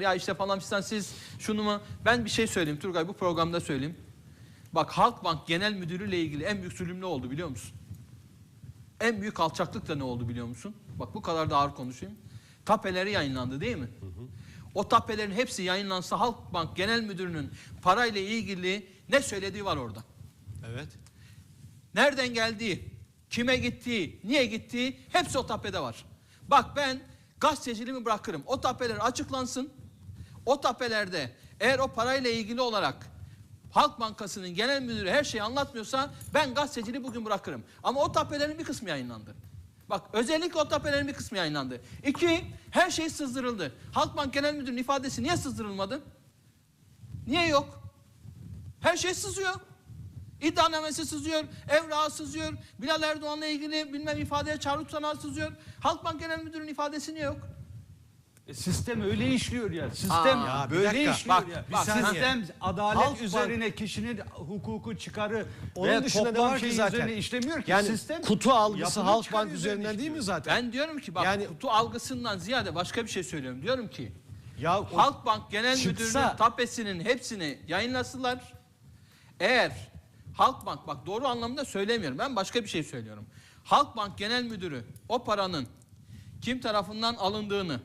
ya işte falan fistan siz şunu mu? Ben bir şey söyleyeyim Turgay bu programda söyleyeyim. Bak Halkbank Genel Müdürü ile ilgili en büyük zulüm ne oldu biliyor musun? En büyük alçaklık da ne oldu biliyor musun? Bak bu kadar da ağır konuşayım. Tapeleri yayınlandı değil mi? O tapelerin hepsi yayınlansa Halkbank Genel Müdürü'nün parayla ilgili ne söylediği var orada. Evet. Nereden geldiği, kime gittiği, niye gittiği hepsi o tapede var. Bak ben gazeteciliğimi bırakırım. O tapeler açıklansın. O tapelerde eğer o parayla ilgili olarak Halk Bankası'nın genel müdürü her şeyi anlatmıyorsa ben gazeteciliği bugün bırakırım. Ama o tapelerin bir kısmı yayınlandı. Bak özellikle o tapelerin bir kısmı yayınlandı. İki, her şey sızdırıldı. Halkbank Genel Müdürü'nün ifadesi niye sızdırılmadı? Niye yok? Her şey sızıyor. İddianamesi sızıyor, evrağı sızıyor, Bilal Erdoğan'la ilgili bilmem ifadeye çağrı tutanağı sızıyor. Halkbank Genel Müdürü'nün ifadesi niye yok? E, sistem öyle işliyor ya. Sistem Aa, ya böyle dakika. işliyor Bak, ya. bir saniye. sistem adalet Halk üzerine kişinin hukuku çıkarı Onun ve dışında toplam var ki şey zaten? üzerine işlemiyor ki. Yani sistem kutu algısı Halkbank çıkarı üzerinden değil mi zaten? Ben diyorum ki bak Yani- kutu algısından ziyade başka bir şey söylüyorum. Diyorum ki ya o- Halkbank Genel çıksa- Müdürlüğü'nün tapesinin hepsini yayınlasınlar. Eğer Halkbank bak doğru anlamda söylemiyorum. Ben başka bir şey söylüyorum. Halkbank Genel Müdürü o paranın kim tarafından alındığını,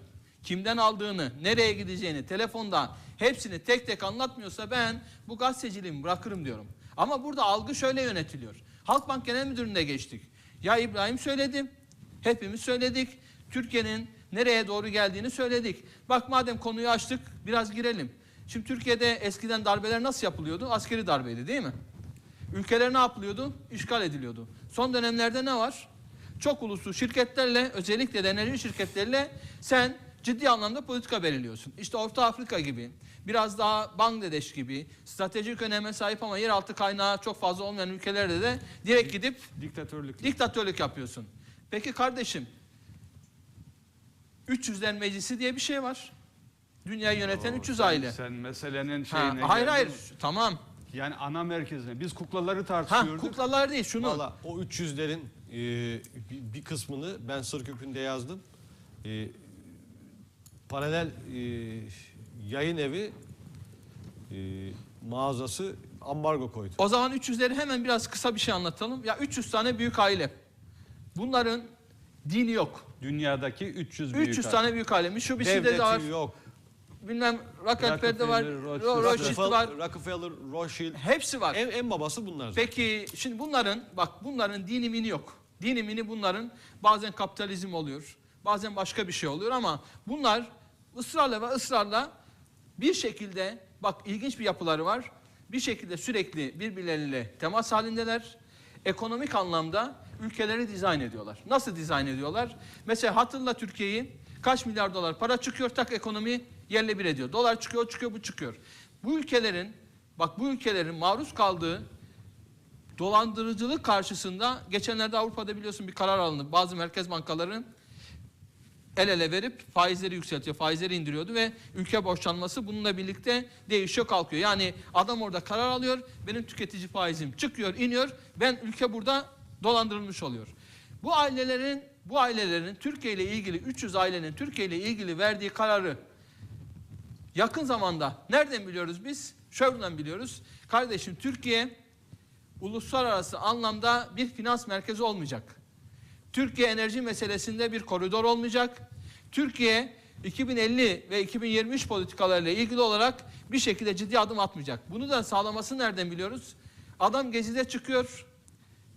kimden aldığını, nereye gideceğini, telefonda hepsini tek tek anlatmıyorsa ben bu gazeteciliğimi bırakırım diyorum. Ama burada algı şöyle yönetiliyor. Halkbank Genel Müdürlüğü'ne geçtik. Ya İbrahim söyledi, hepimiz söyledik. Türkiye'nin nereye doğru geldiğini söyledik. Bak madem konuyu açtık biraz girelim. Şimdi Türkiye'de eskiden darbeler nasıl yapılıyordu? Askeri darbeydi değil mi? Ülkeler ne yapılıyordu? İşgal ediliyordu. Son dönemlerde ne var? Çok uluslu şirketlerle özellikle de enerji şirketleriyle sen ciddi anlamda politika belirliyorsun. İşte Orta Afrika gibi, biraz daha Bangladeş gibi stratejik öneme sahip ama yeraltı kaynağı çok fazla olmayan ülkelerde de direkt gidip Diktatörlük. diktatörlük yapıyorsun. Peki kardeşim 300'ler meclisi diye bir şey var. Dünyayı yöneten 300 Sen- aile. Sen meselenin Ha, şeyine hayır geldin. hayır tamam. Yani ana merkezine. Biz kuklaları Ha tartışıyorduk. kuklalar değil şunu. Valla o 300'lerin e, bir, bir kısmını ben Sırkökü'nde yazdım. E, paralel e, yayın evi e, mağazası ambargo koydu. O zaman 300'leri hemen biraz kısa bir şey anlatalım. Ya 300 tane büyük aile. Bunların dini yok. Dünyadaki 300 büyük 300 aile. tane büyük aile. Mitsubishi'de Devleti de var. yok. Bilmem Rockefeller'de var. Rockefeller, Ro- Rothschild var. Rockefeller, Rockefeller, Rothschild. Hepsi var. En, en babası bunlar. zaten. Peki şimdi bunların bak bunların dini mini yok. Dini mini bunların bazen kapitalizm oluyor. Bazen başka bir şey oluyor ama bunlar ısrarla ve ısrarla bir şekilde bak ilginç bir yapıları var. Bir şekilde sürekli birbirleriyle temas halindeler. Ekonomik anlamda ülkeleri dizayn ediyorlar. Nasıl dizayn ediyorlar? Mesela hatırla Türkiye'yi kaç milyar dolar para çıkıyor tak ekonomi yerle bir ediyor. Dolar çıkıyor, çıkıyor, bu çıkıyor. Bu ülkelerin bak bu ülkelerin maruz kaldığı dolandırıcılık karşısında geçenlerde Avrupa'da biliyorsun bir karar alındı. Bazı merkez bankaların el ele verip faizleri yükseltiyor, faizleri indiriyordu ve ülke borçlanması bununla birlikte değişiyor kalkıyor. Yani adam orada karar alıyor, benim tüketici faizim çıkıyor, iniyor, ben ülke burada dolandırılmış oluyor. Bu ailelerin bu ailelerin Türkiye ile ilgili 300 ailenin Türkiye ile ilgili verdiği kararı yakın zamanda nereden biliyoruz biz? Şuradan biliyoruz. Kardeşim Türkiye uluslararası anlamda bir finans merkezi olmayacak. Türkiye enerji meselesinde bir koridor olmayacak. Türkiye 2050 ve 2023 politikalarıyla ilgili olarak bir şekilde ciddi adım atmayacak. Bunu da sağlaması nereden biliyoruz? Adam gezide çıkıyor.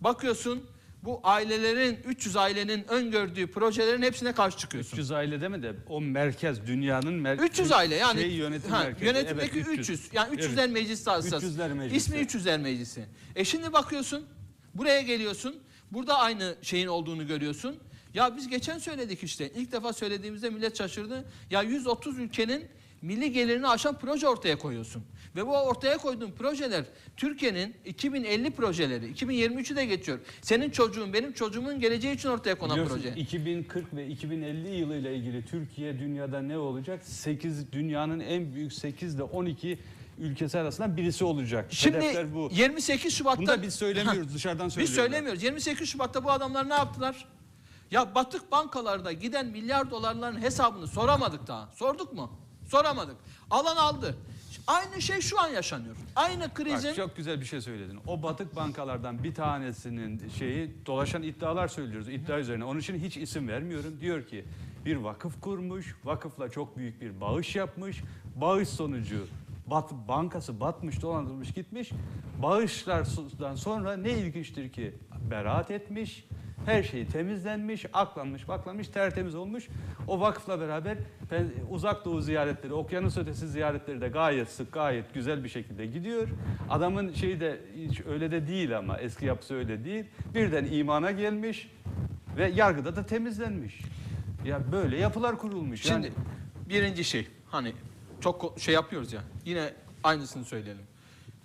Bakıyorsun bu ailelerin 300 ailenin öngördüğü projelerin hepsine karşı çıkıyorsun. 300 aile deme de o merkez dünyanın merkezi. 300 aile yani şey, yönetim ha, merkezi. yönetimdeki Evet, 300. Yani 300'ler Evet. meclis tahsisası. 300'ler meclisi. İsmi 300'ler meclisi. E şimdi bakıyorsun buraya geliyorsun. Burada aynı şeyin olduğunu görüyorsun. Ya biz geçen söyledik işte. İlk defa söylediğimizde millet şaşırdı. Ya 130 ülkenin milli gelirini aşan proje ortaya koyuyorsun. Ve bu ortaya koyduğun projeler Türkiye'nin 2050 projeleri. 2023'ü de geçiyor. Senin çocuğun, benim çocuğumun geleceği için ortaya konan Biliyorsun, proje. 2040 ve 2050 yılı ile ilgili Türkiye dünyada ne olacak? 8 dünyanın en büyük 8 ile 12 ülkesi arasından birisi olacak. Şimdi Hedefler bu. 28 Şubat'ta Bunu da biz söylemiyoruz, dışarıdan Biz söylüyorlar. söylemiyoruz. 28 Şubat'ta bu adamlar ne yaptılar? Ya batık bankalarda giden milyar dolarların hesabını soramadık daha. Sorduk mu? Soramadık. Alan aldı. Aynı şey şu an yaşanıyor. Aynı Bak, krizin çok güzel bir şey söyledin. O batık bankalardan bir tanesinin şeyi dolaşan iddialar söylüyoruz. iddia üzerine. Onun için hiç isim vermiyorum. Diyor ki bir vakıf kurmuş. Vakıfla çok büyük bir bağış yapmış. Bağış sonucu bat, bankası batmış, dolandırılmış, gitmiş. Bağışlardan sonra ne ilginçtir ki beraat etmiş. Her şey temizlenmiş, aklanmış, baklanmış, tertemiz olmuş. O vakıfla beraber uzak doğu ziyaretleri, okyanus ötesi ziyaretleri de gayet sık, gayet güzel bir şekilde gidiyor. Adamın şeyi de hiç öyle de değil ama eski yapısı öyle değil. Birden imana gelmiş ve yargıda da temizlenmiş. Ya böyle yapılar kurulmuş. Şimdi yani birinci şey hani çok şey yapıyoruz ya yine aynısını söyleyelim.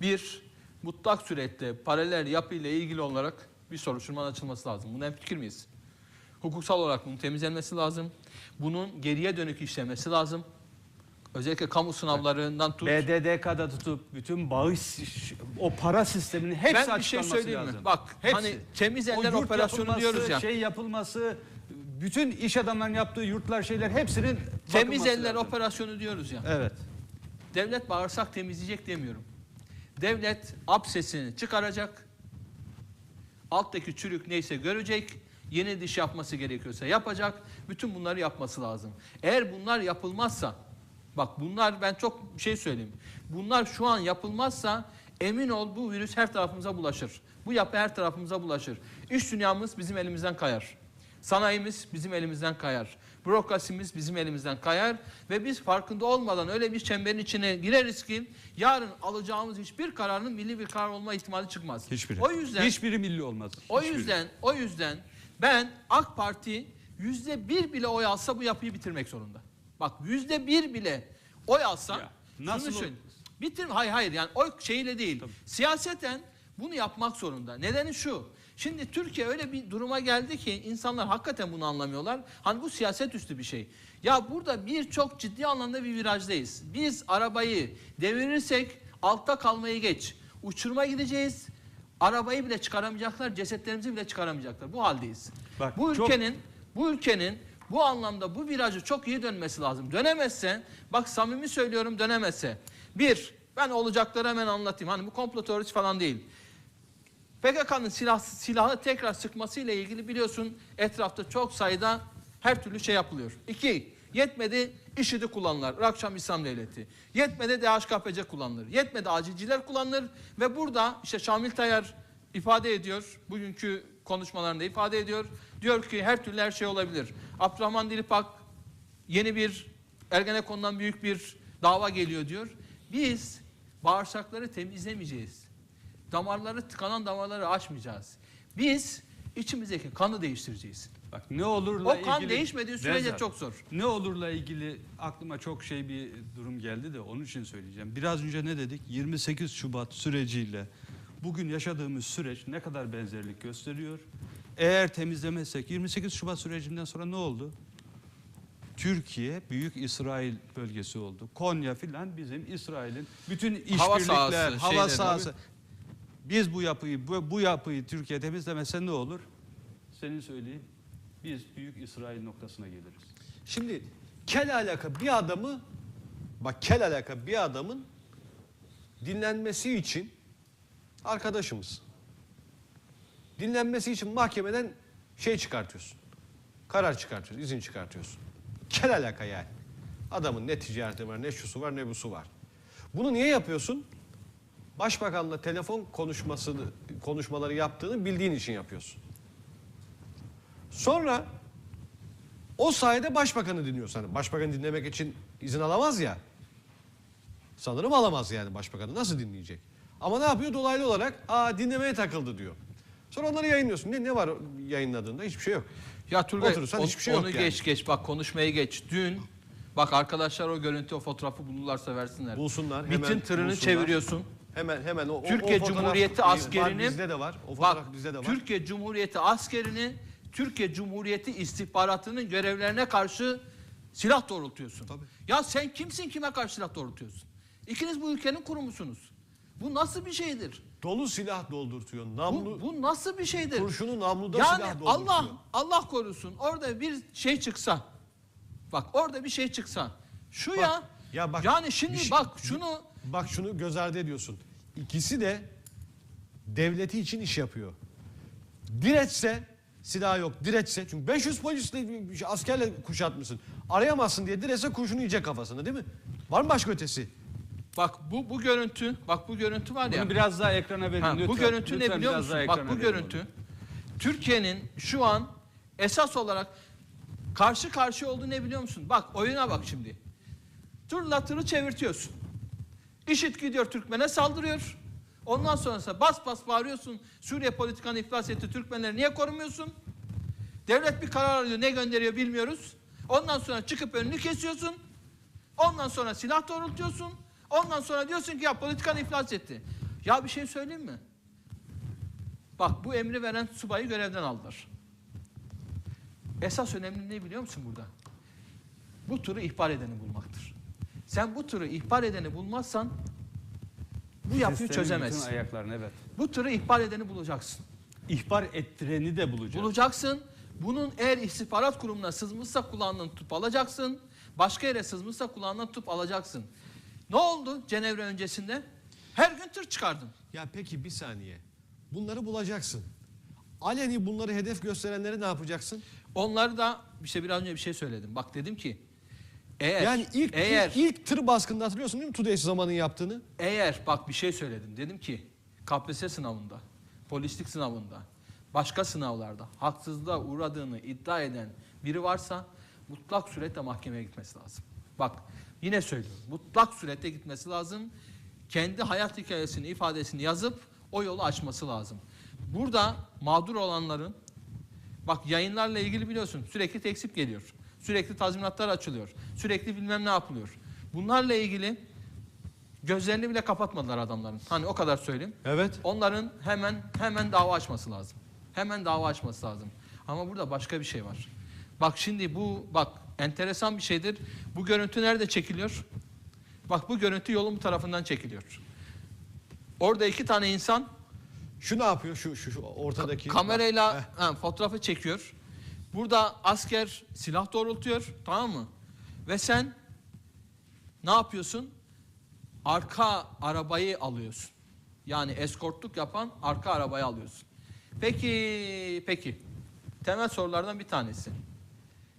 Bir mutlak surette paralel yapı ile ilgili olarak bir soruşturmanın açılması lazım. Buna fikir miyiz? Hukuksal olarak bunun temizlenmesi lazım. Bunun geriye dönük işlemesi lazım. Özellikle kamu sınavlarından tut. BDDK'da tutup bütün bağış o para sisteminin hepsi ben bir şey açıklanması söyleyeyim lazım. mi? Bak Hepsi. hani temiz eller operasyonu diyoruz ya. Şey yapılması, bütün iş adamlarının yaptığı yurtlar şeyler hepsinin Temiz eller lazım. operasyonu diyoruz ya. Evet. Devlet bağırsak temizleyecek demiyorum. Devlet absesini çıkaracak. Alttaki çürük neyse görecek. Yeni diş yapması gerekiyorsa yapacak. Bütün bunları yapması lazım. Eğer bunlar yapılmazsa bak bunlar ben çok şey söyleyeyim. Bunlar şu an yapılmazsa emin ol bu virüs her tarafımıza bulaşır. Bu yapı her tarafımıza bulaşır. İş dünyamız bizim elimizden kayar. Sanayimiz bizim elimizden kayar. Bürokrasimiz bizim elimizden kayar ve biz farkında olmadan öyle bir çemberin içine gireriz ki yarın alacağımız hiçbir kararın milli bir karar olma ihtimali çıkmaz. Hiçbiri. O yüzden Hiçbiri milli olmaz. o Hiçbiri. yüzden o yüzden ben AK Parti yüzde bir bile oy alsa bu yapıyı bitirmek zorunda. Bak yüzde bir bile oy alsa Ya, nasıl söyleyeyim. Bitir hayır hayır yani oy şeyle değil. Siyaseten bunu yapmak zorunda. Nedeni şu. Şimdi Türkiye öyle bir duruma geldi ki insanlar hakikaten bunu anlamıyorlar. Hani bu siyaset üstü bir şey. Ya burada birçok ciddi anlamda bir virajdayız. Biz arabayı devirirsek altta kalmayı geç. Uçurma gideceğiz. Arabayı bile çıkaramayacaklar, cesetlerimizi bile çıkaramayacaklar. Bu haldeyiz. Bak, bu çok- ülkenin bu ülkenin bu anlamda bu virajı çok iyi dönmesi lazım. Dönemezse, bak samimi söylüyorum dönemezse. Bir, ben olacakları hemen anlatayım. Hani bu komplo teorisi falan değil. PKK'nın silah, silahı tekrar sıkmasıyla ilgili biliyorsun etrafta çok sayıda her türlü şey yapılıyor. İki, yetmedi IŞİD'i kullanırlar. Irak Şam İslam Devleti. Yetmedi DHKPC kullanılır. Yetmedi acilciler kullanılır. Ve burada işte Şamil Tayyar ifade ediyor. Bugünkü konuşmalarında ifade ediyor. Diyor ki her türlü her şey olabilir. Abdurrahman Dilipak yeni bir Ergenekon'dan büyük bir dava geliyor diyor. Biz bağırsakları temizlemeyeceğiz. Damarları tıkanan damarları açmayacağız. Biz içimizdeki kanı değiştireceğiz. Bak ne olurla O kan ilgili... değişmediği sürece Rezat, çok zor. Ne olurla ilgili aklıma çok şey bir durum geldi de onun için söyleyeceğim. Biraz önce ne dedik? 28 Şubat süreciyle bugün yaşadığımız süreç ne kadar benzerlik gösteriyor? Eğer temizlemezsek 28 Şubat sürecinden sonra ne oldu? Türkiye büyük İsrail bölgesi oldu. Konya filan bizim İsrail'in bütün Hava işbirlikler, sahası, hava sahası. Biz bu yapıyı bu, bu yapıyı Türkiye temizlemese ne olur? Senin söyleyeyim. Biz büyük İsrail noktasına geliriz. Şimdi kel alaka bir adamı bak kel alaka bir adamın dinlenmesi için arkadaşımız. Dinlenmesi için mahkemeden şey çıkartıyorsun. Karar çıkartıyorsun, izin çıkartıyorsun. Kel alaka yani. Adamın ne ticareti var, ne şusu var, ne busu var. Bunu niye yapıyorsun? Başbakanla telefon konuşmasını, konuşmaları yaptığını bildiğin için yapıyorsun. Sonra o sayede başbakanı dinliyorsun. Hani başbakanı dinlemek için izin alamaz ya. Sanırım alamaz yani başbakanı. Nasıl dinleyecek? Ama ne yapıyor? Dolaylı olarak aa dinlemeye takıldı diyor. Sonra onları yayınlıyorsun. Ne, ne var yayınladığında? Hiçbir şey yok. Ya Turgay Oturursan on- hiçbir şey yok onu yani. geç geç bak konuşmayı geç. Dün bak arkadaşlar o görüntü o fotoğrafı bulurlarsa versinler. Bulsunlar. Hemen tırını bulsunlar. çeviriyorsun. Hemen hemen o, Türkiye o Cumhuriyeti var, askerinin bizde de var. O bak bizde de var. Türkiye Cumhuriyeti askerini Türkiye Cumhuriyeti istihbaratının görevlerine karşı silah doğrultuyorsun. Tabii. Ya sen kimsin kime karşı silah doğrultuyorsun? İkiniz bu ülkenin kurumusunuz. Bu nasıl bir şeydir? Dolu silah doldurtuyor. Bu, Namlu bu nasıl bir şeydir? kurşunu namluda yani silah doldurtuyor. Allah Allah korusun orada bir şey çıksa. Bak orada bir şey çıksa. Şu Bak, ya Ya bak, yani şimdi şey- bak şunu Bak şunu göz ardı ediyorsun. İkisi de devleti için iş yapıyor. Diretse silah yok. Diretse çünkü 500 polisle askerle kuşatmışsın. Arayamazsın diye diretse kurşunu yiyecek kafasına değil mi? Var mı başka ötesi? bak bu bu görüntü bak bu görüntü var ya. Bunu biraz daha ekrana verin Ha, lütfen. bu görüntü Lütfen ne biliyor biraz daha musun? Bak bu görüntü. Türkiye'nin şu an esas olarak karşı karşıya olduğu ne biliyor musun? Bak oyuna bak şimdi. Tırla tırı çevirtiyorsun. İşit gidiyor Türkmen'e saldırıyor. Ondan sonrasında bas bas bağırıyorsun. Suriye politikanı iflas etti. Türkmenleri niye korumuyorsun? Devlet bir karar alıyor. Ne gönderiyor bilmiyoruz. Ondan sonra çıkıp önünü kesiyorsun. Ondan sonra silah doğrultuyorsun. Ondan sonra diyorsun ki ya politikanı iflas etti. Ya bir şey söyleyeyim mi? Bak bu emri veren subayı görevden aldılar. Esas önemli ne biliyor musun burada? Bu turu ihbar edeni bulmaktır. Sen bu turu ihbar edeni bulmazsan bu yapıyı Sistemin çözemezsin. bütün ayaklarını evet. Bu turu ihbar edeni bulacaksın. İhbar ettireni de bulacağız. Bulacaksın. Bunun eğer istihbarat kurumuna sızmışsa kulağından tutup alacaksın. Başka yere sızmışsa kulağından tutup alacaksın. Ne oldu Cenevre öncesinde? Her gün tır çıkardım. Ya peki bir saniye. Bunları bulacaksın. Aleni bunları hedef gösterenleri ne yapacaksın? Onları da işte biraz önce bir şey söyledim. Bak dedim ki eğer yani ilk, eğer ilk, ilk tır baskında hatırlıyorsun değil mi Tudeş zamanın yaptığını? eğer bak bir şey söyledim. Dedim ki KPSS sınavında, polislik sınavında, başka sınavlarda haksızlığa uğradığını iddia eden biri varsa mutlak suretle mahkemeye gitmesi lazım. Bak yine söylüyorum. Mutlak surette gitmesi lazım. Kendi hayat hikayesini, ifadesini yazıp o yolu açması lazım. Burada mağdur olanların Bak yayınlarla ilgili biliyorsun sürekli teksip geliyor. Sürekli tazminatlar açılıyor. Sürekli bilmem ne yapılıyor. Bunlarla ilgili gözlerini bile kapatmadılar adamların. Hani o kadar söyleyeyim. Evet. Onların hemen hemen dava açması lazım. Hemen dava açması lazım. Ama burada başka bir şey var. Bak şimdi bu bak enteresan bir şeydir. Bu görüntü nerede çekiliyor? Bak bu görüntü yolun bu tarafından çekiliyor. Orada iki tane insan Şu ne yapıyor? Şu şu, şu ortadaki. kamerayla ha, fotoğrafı çekiyor. Burada asker silah doğrultuyor tamam mı? Ve sen ne yapıyorsun? Arka arabayı alıyorsun. Yani eskortluk yapan arka arabayı alıyorsun. Peki, peki. Temel sorulardan bir tanesi.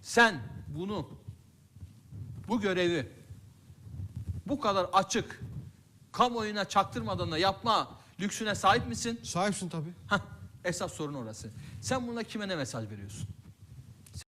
Sen bunu, bu görevi bu kadar açık, kamuoyuna çaktırmadan da yapma lüksüne sahip misin? Sahipsin tabii. Hah, esas sorun orası. Sen buna kime ne mesaj veriyorsun?